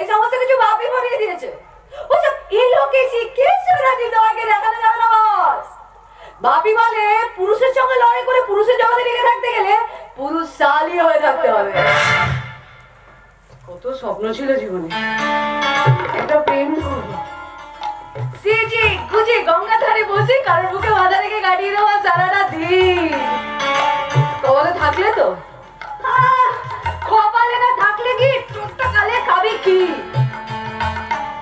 এই সমস্ত কিছু বাপি দিয়েছে। ওসব এলো কেসি কে সুরাজি তোমাকে দেখানো বাপি বলে, পুরুষের সঙ্গে লড়াই করে পুরুষের জগতে লেগে থাকতে গেলে পুরুষ সালি হয়ে থাকতে হবে। কত স্বপ্ন ছিল জীবনে। একটা প্রেম করব। সিজি গুজি গঙ্গা ধারে বসে, কারোর বুকে মাথা রেখে কাটিয়ে দেওয়া সারাটা দিন। কপালে থাকলে তো? কপালে না থাকলে কি? চোখটা কালে খাবি কি?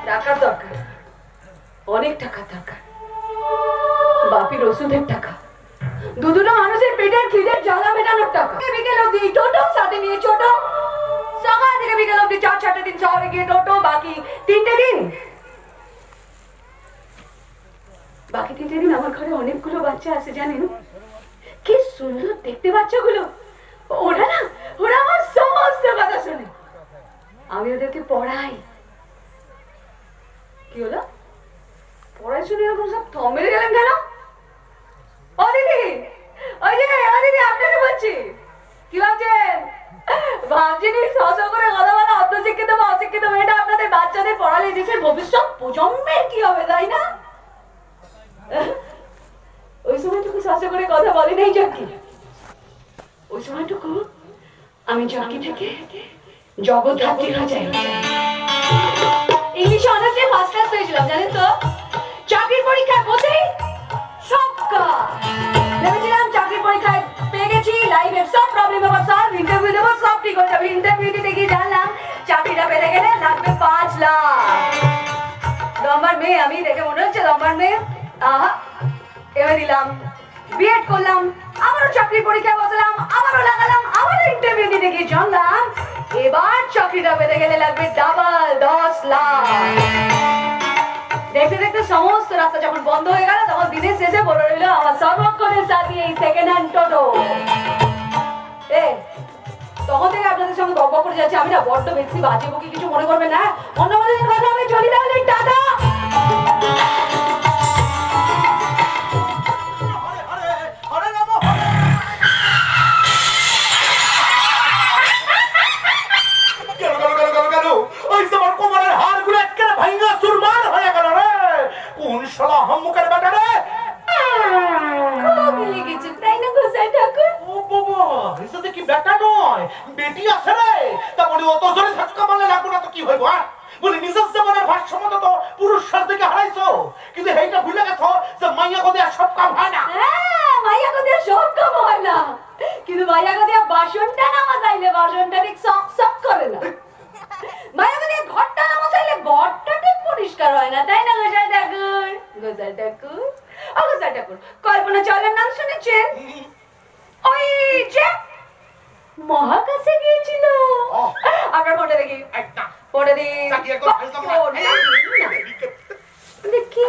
টাকার দরকার। অনেক টাকার দরকার। বাপির ওষুধের টাকা। দুদুটা মানুষের পেটের খিদের জ্বালা মেটানোর টাকা। বিকেল অব্দি টোটো, সাথে নিয়ে ছোট। সকাল থেকে বিকেল অব্দি চার, চারটে দিন শহরে গিয়ে টোটো, বাকি তিনটে দিন। বাকি তিনটে দিন আমার ঘরে অনেকগুলো বাচ্চা আছে, জানেন? কি সুন্দর দেখতে বাচ্চাগুলো। ওরা না, ওরা আমার সমস্ত কথা শোনে। আমি ওদেরকে পড়াই। কি হলো? পড়াই শুনে এরকম সব থম গেলেন কেন ও দিদি ওই যে ও দিদি আপনাকে বলছি কি ভাবছেন ভাবছেন এই সস করে কথা বলা অর্ধশিক্ষিত বা অশিক্ষিত মেয়েটা আপনাদের বাচ্চাদের পড়ালে দেশের ভবিষ্যৎ প্রজন্মের কি হবে, তাই না? ওই সময়টুকু সস করে কথা বলে নেই জকি। ওই সময়টুকু আমি জকি থেকে জগদ্ধাত্রী যাই। ইংলিশ অনার্সে ফার্স্ট ক্লাস পেয়েছিলাম, জানেন তো? চাকরির পরীক্ষায় বসেই সব কাজ। ভেবেছিলাম চাকরির পরীক্ষায় পেয়ে গেছি লাইফের সব প্রবলেম আমার সলভ ইন্টারভিউ দেবো, সব ঠিক হয়ে যাবে ইন্টারভিউ লাগবে পাঁচ লাখ। নম্বর মেয়ে, আমি দেখে মনে হচ্ছে নম্বর মেয়ে। আহা, এবার দিলাম। বিএড করলাম, আবারও চাকরির পরীক্ষায় বসলাম, আবারও লাগালাম আবারও ইন্টারভিউ দিতে গিয়ে জানলাম এবার চাকরিটা পেতে গেলে লাগবে ডাবল দশ লাখ। দেখতে দেখতে সমস্ত রাস্তা যখন বন্ধ হয়ে গেল, তখন দিনের শেষে বলে রইল আমার সর্বক্ষণের সাথী এই সেকেন্ড হ্যান্ড টোটো তখন থেকে আপনাদের সঙ্গে গল্প করে যাচ্ছি। আমি না বড্ড বেশি বাজে বুকি কিছু মনে করবেন না। অন্য কথা আমি চলি তাহলে টাটা! না। কিন্তু মাইয়া কদিয়া বাসনটা নামা চাইলে বাসনটা ঠিক সক সক করে না। মাইয়া কদিয়া ঘরটা নামা চাইলে ঘরটা ঠিক পরিষ্কার হয় না। তাই না গোসাই ঠাকুর? গোসাই ঠাকুর? ও গোসাই ঠাকুর কল্পনা চাওলার নাম শুনেছেন ওই যে মহাকাশে গিয়েছিল। আপনার ফটো দেখি। ফটো না। দেখি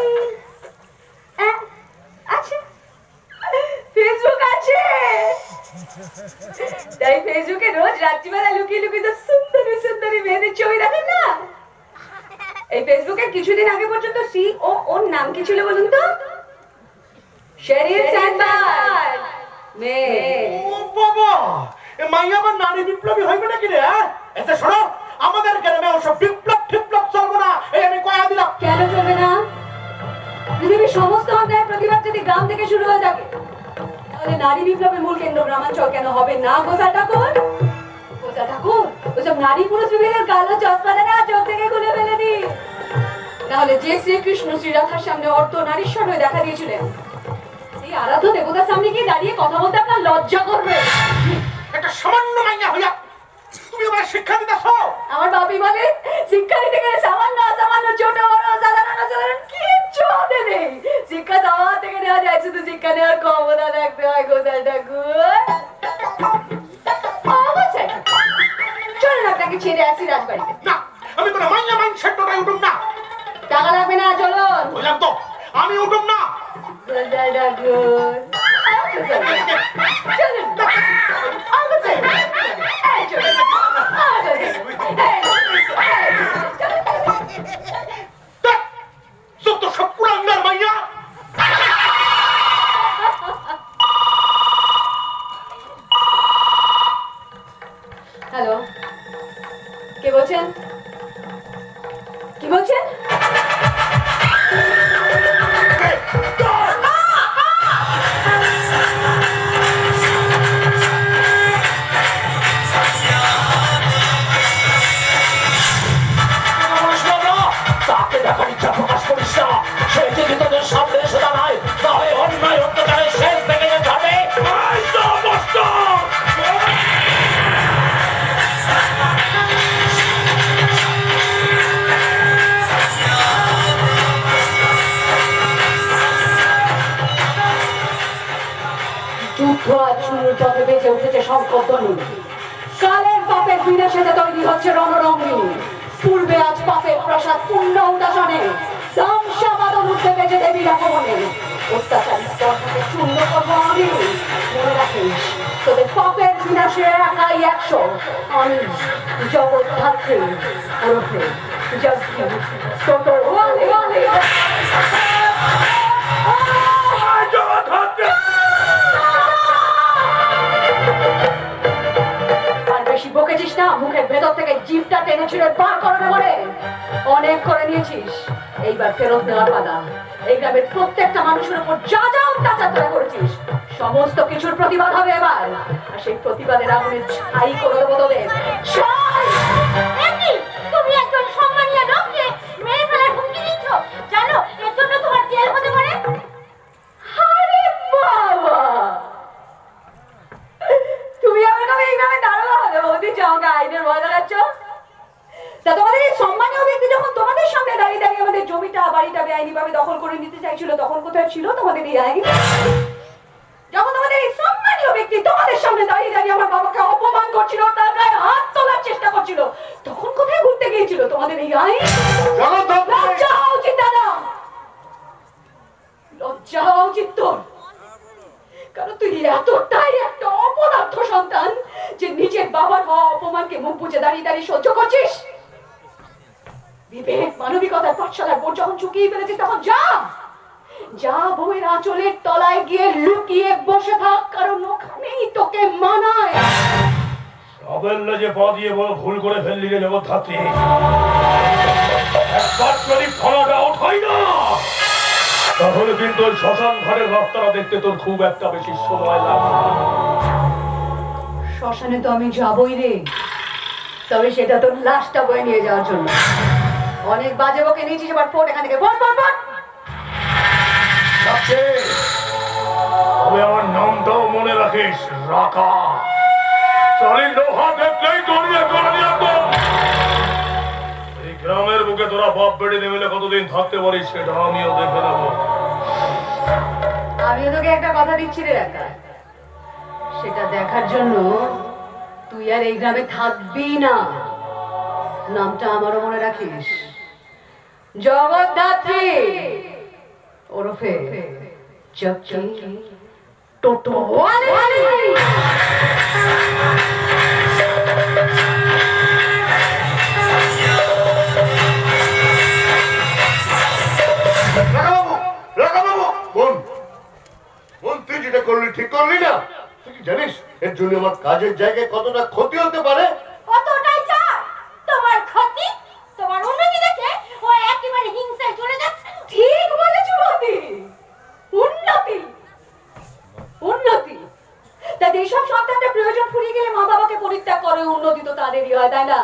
আহ, আছে ফেসবুক আছে তাই ফেসবুকে রোজ রাত্রিবেলা লুকিয়ে লুকিয়ে তো সুন্দরী সুন্দরী মেয়েদের ছবি দেখেন না? এই ফেসবুকে কিছুদিন আগে পর্যন্ত সি ও ওর নাম কি ছিল বলুন তো? শেরিল স্যান্ডবার্গ মেয়ে ও বাবা এ মাইয়া আবার নারী বিপ্লবী হইবে নাকি রে হ্যাঁ? এতে শোনো আমাদের গ্রামে ওসব বিপ্লব টিপ্লব চলবো না এই আমি কয়া দিলাম। কেন চলবে না? পৃথিবীর সমস্ত অন্যায় প্রতিবাদ যদি গ্রাম থেকে শুরু হয়ে থাকে তাহলে নারী বিপ্লবের মূল কেন্দ্র গ্রামাঞ্চল কেন হবে না গোসা ঠাকুর? গোসা ঠাকুর ওসব নারী পুরুষ বিভেদের কালো চশমাটা না চোখ থেকে খুলে ফেলে দি তাহলে যে শ্রীকৃষ্ণ শ্রীরাধার সামনে অর্থ নারীশ্বর হয়ে দেখা দিয়েছিলেন সেই আরাধ্য দেবতার সামনে গিয়ে দাঁড়িয়ে কথা বলতে আপনার লজ্জা করবে। একটা সামান্য মাইয়া হইয়া তুমি আমার শিক্ষা দিতেছ? আমার বাপি বলে শিক্ষা দিতে গেলে সামান্য অসামান্য ছোট বড় সাধারণ অসাধারণ কিচ্ছু হতে নেই শিক্ষা সবার থেকে নেওয়া যায় শুধু শিক্ষা নেওয়ার ক্ষমতা রাখতে হয় গোসাই ঠাকুর চলুন আপনাকে ছেড়ে আসি রাজবাড়িতে না আমি কোনো মাইয়া মাইন উঠুম না। টাকা লাগবে না চলুন বললাম তো আমি উঠুম না। গুড চলুন সংকল্পনী কালের পাপের বিনাশেতে তৈরি হচ্ছে রণরঙ্গিনী। পূর্বে আজ পাপের প্রসাদ পূর্ণ উদাসনে ধ্বংসাবাদন উঠতে পেয়েছে দেবী রাঘবনে অত্যাচারী স্তরটাকে শূন্য করব মনে রাখিস, তোদের পাপের বিনাশে একাই একশো। জগৎ ধাত্রী জগৎ টোটো না মুখের ভেতর থেকে জিভটা টেনে ছিঁড়ে বার করবে বলে অনেক করে নিয়েছিস। এইবার ফেরত নেওয়ার পালা। এই গ্রামের প্রত্যেকটা মানুষের উপর যা যা অত্যাচার তোরা করেছিস, সমস্ত কিছুর প্রতিবাদ হবে এবার। আর সেই প্রতিবাদের আগুনে ছাই করে দেবো তোদের। বোর্ড ফেলেছিস তখন যা! যা বউয়ের আঁচলের তলায় গিয়ে লুকিয়ে বসে থাক কারণ ওখানেই তোকে মানায়। যে পা দিয়ে বড় ভুল করে ফেললি রে জগদ্ধাত্রী। একবার যদি ফলাটা ওঠাই না তাহলে কিন্তু ওই শ্মশান ঘরের রাস্তাটা দেখতে তোর খুব একটা বেশি সময় লাগবে শ্মশানে তো আমি যাবই রে। তবে সেটা তোর লাশটা বয়ে নিয়ে যাওয়ার জন্য। অনেক বাজে বকে নিয়েছিস এবার ফোট এখান থেকে। ফোট ফোট যাচ্ছে। তবে আমার নামটাও মনে রাখিস রাকা চলি লোহা দেখলেই দড়িয়ে একদম এই গ্রামের বুকে তোরা বাপ বেড়ে নেমেলে কতদিন থাকতে পারিস সেটা আমিও দেখে নেব। আমিও তোকে একটা কথা দিচ্ছি রে একা সেটা দেখার জন্য তুই আর এই গ্রামে থাকবি না। নামটা আমারও মনে রাখিস। জগদ্ধাত্রী। ওরফে চকি টোটো যেটা করলি, ঠিক করলি না। তুই কি জানিস, এর জন্য আমার কাজের জায়গায় কতটা ক্ষতি হতে পারে কতটাই চার তোমার ক্ষতি তোমার উন্নতি দেখে ও একেবারে হিংসায় চলে যাচ্ছে ঠিক বলেছ মতি উন্নতি উন্নতি তা যেসব সন্তানটা প্রয়োজন গেলে মা বাবাকে পরিত্যাগ করে, উন্নতি তো তাদেরই হয়, তাই না?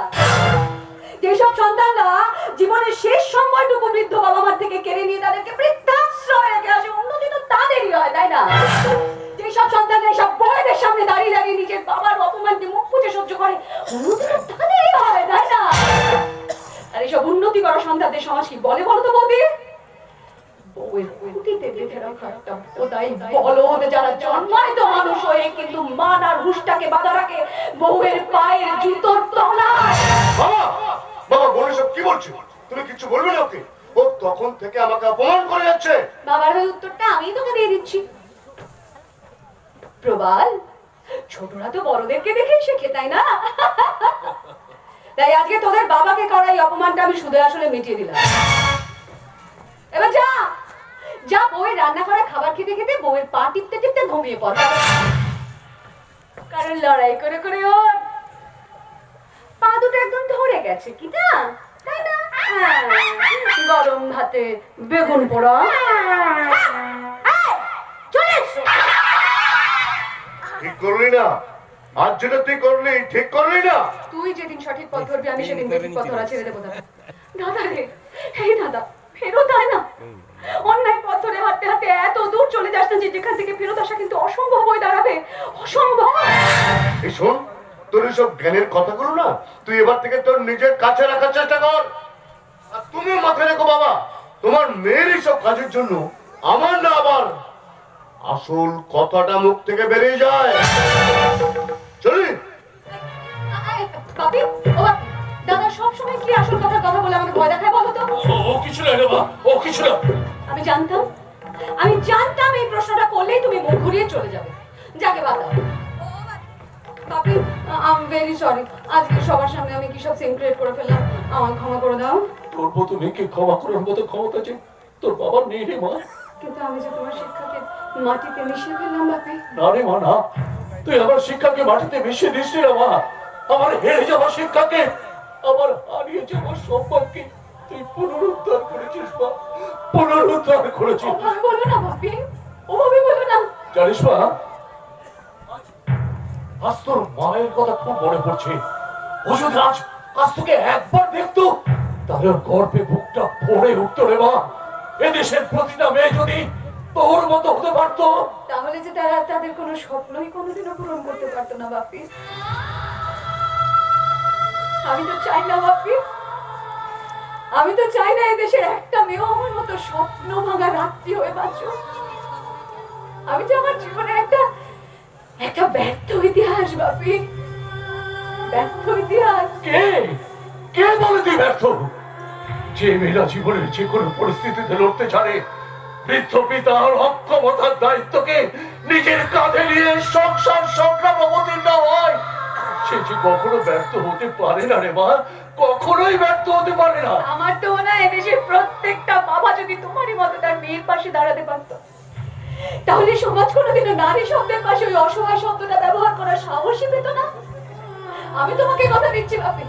যেসব সন্তানরা জীবনের শেষ সময়টুকু বৃদ্ধ বাবা মার থেকে কেড়ে নিয়ে তাদেরকে বৃদ্ধাশ্রয় রেখে আসে, উন্নতি তো তাদেরই হয়, তাই না? যেসব সন্তানরা সব বড়দের সামনে দাঁড়িয়ে দাঁড়িয়ে নিজের বাবার অপমানকে মুখ পুজে সহ্য করে, উন্নতি তো তাদেরই হয়, তাই না? আর এইসব উন্নতি করা সন্তানদের সমাজ কি বলে বলতো বৌদি? বউয়ের খুঁটিতে বেঁধে রাখা একটা খোদাই বলদ যারা জন্মায় তো মানুষ হয়ে কিন্তু মান আর হুশটাকে বাধা রাখে বউয়ের পায়ের জুতোর তলায়। বাবা বাবা বোন সব কি বলছো? তুমি কিছু বলবে না ওকে? ও তখন থেকে আমাকে অপমান করে যাচ্ছে। বাবার হয়ে উত্তরটা আমি তোকে দিয়ে দিচ্ছি। প্রবাল ছোটরা তো বড়দেরকে দেখেই শেখে তাই না? তাই আজকে তোদের বাবাকে করা এই অপমানটা আমি শুধু আসলে মিটিয়ে দিলাম। এবার যা! যা বউয়ের রান্না করা খাবার খেতে খেতে বউয়ের পা টিপতে টিপতে ঘুমিয়ে পড়ে। কারণ লড়াই করে করে ওর পা দুটো একদম ধরে গেছে কি না তাই না? হ্যাঁ, গরম ভাতে বেগুন পোড়া। ঠিক করলি না। আজ যেটা তুই করলি ঠিক করলি না। তুই যেদিন সঠিক পথ ধরবি আমি সেদিন পথ ধরা ছেড়ে দেবো দাদা দাদা রে এই দাদা। ফেরত আয় না। অন্যায় পথ ধরে হাঁটতে হাঁটতে এত দূর চলে যাস না যে যেখান থেকে ফেরত আসা কিন্তু অসম্ভব হয়ে দাঁড়াবে। অসম্ভব। শোন তোর সব জ্ঞানের কথাগুলো না তুই এবার থেকে তোর নিজের কাছে রাখার চেষ্টা কর। আর তুমি মাথায় রেখো বাবা তোমার মেয়ের এইসব কাজের জন্য আমার না আবার আসল কথাটা মুখ থেকে বেরিয়ে যায়। চলি। বাপি ও বাপি, দাদা সবসময় কি আসল কথার কথা বলে আমাকে ভয় দেখায় বলো তো? ও কিছু না রে মা ও কিছু না আমি জানতাম আমি জানতাম এই প্রশ্নটা করলেই তুমি মুখ ঘুরিয়ে চলে যাবে। যাকে বাধা বাপি আই ভেরি সরি আজকে সবার সামনে আমি কি সব সিন করে ফেললাম? আমার ক্ষমা করে দাও। তোর মতো মেয়েকে ক্ষমা করার মতো ক্ষমতা যে তোর বাবার নেই রে মা। কিন্তু আমি যে তোমার শিক্ষাকে মাটিতে মিশিয়ে ফেললাম বাপি। না রে মা না। তুই আমার শিক্ষাকে মাটিতে মিশিয়ে দিস রে মা। আমার হেরে যাওয়া শিক্ষাকে আমার হারিয়ে যাওয়া সম্পর্কে তুই পুনরুদ্ধার করেছিস মা। পুনরুদ্ধার করেছিস। বলো না বাপি। বলো না। জানিস মা আজ তোর মায়ের কথা খুব মনে পড়ছে। ও যদি আজ আজ তোকে একবার দেখতো তাহলে ওর গর্বে বুকটা ভরে উঠতো রে মা। এদেশের প্রতিটা মেয়ে যদি তোর মতো হতে পারতো। তাহলে যে তারা তাদের কোনো স্বপ্নই কোনোদিনও পূরণ করতে পারতো না বাপি। আমি তো চাই না, বাপি। আমি তো চাই না এদেশের একটা মেয়েও আমার মতো স্বপ্ন ভাঙা রাত্রি হয়ে বাঁচো আমি তো আমার জীবনের একটা একটা ব্যর্থ ইতিহাস, বাপি। ব্যর্থ ইতিহাস। কে? কে বলে তুই ব্যর্থ? যে মেয়েরা জীবনের যে কোনো পরিস্থিতিতে লড়তে ছাড়ে, বৃদ্ধ অক্ষমতার দায়িত্বকে নিজের কাঁধে নিয়ে সংসার সংগ্রাম অবতীর্ণ হয়। সে যে কখনো ব্যর্থ হতে পারে না রে মা, কখনোই ব্যর্থ হতে পারে না। আমার তো হয় এদেশের প্রত্যেকটা বাবা যদি তোমারই মতো তার মেয়ের পাশে দাঁড়াতে পারত, তাহলে সমাজ কোনোদিনও নারী শব্দের পাশে ওই অসহায় শব্দটা ব্যবহার করার সাহসই পেত না। আমি তোমাকে কথা দিচ্ছি, বাপি।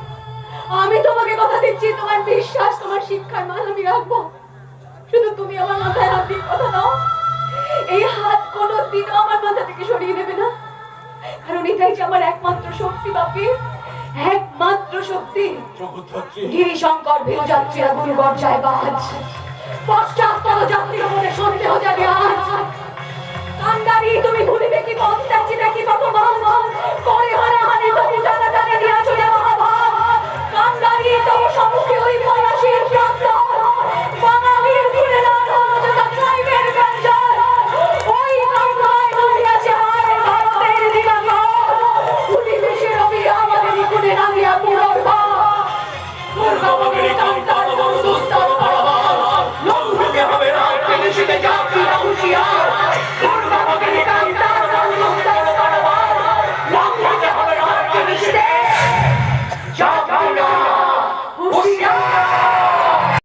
আমি তোমাকে কথা দিচ্ছি, তোমার বিশ্বাস, তোমার শিক্ষার মান আমি রাখব। শুধু তুমি আমার মাথায় হাত দিয়ে কথা দাও। এই হাত কোনো দিনও আমার মাথা থেকে সরিয়ে দেবে না। এটাই যে আমার একমাত্র শক্তি, বাপি। একমাত্র শক্তি। গিরিশঙ্কর ভেরুযাত্রীরা গুরুগর যায় বাজ। পশ্চাৎপদ যাত্রীর মনে সন্দেহ যাবে আজ। কান্দারি তুমি ভুলিবে কি পথ? দেখি দেখি কত ভাব করে? হানাহানি তবু টানাটানি নিয়ে চলে মহাভাব কান্দারি তবু সম্মুখে ওই পলাশীর প্রান্ত।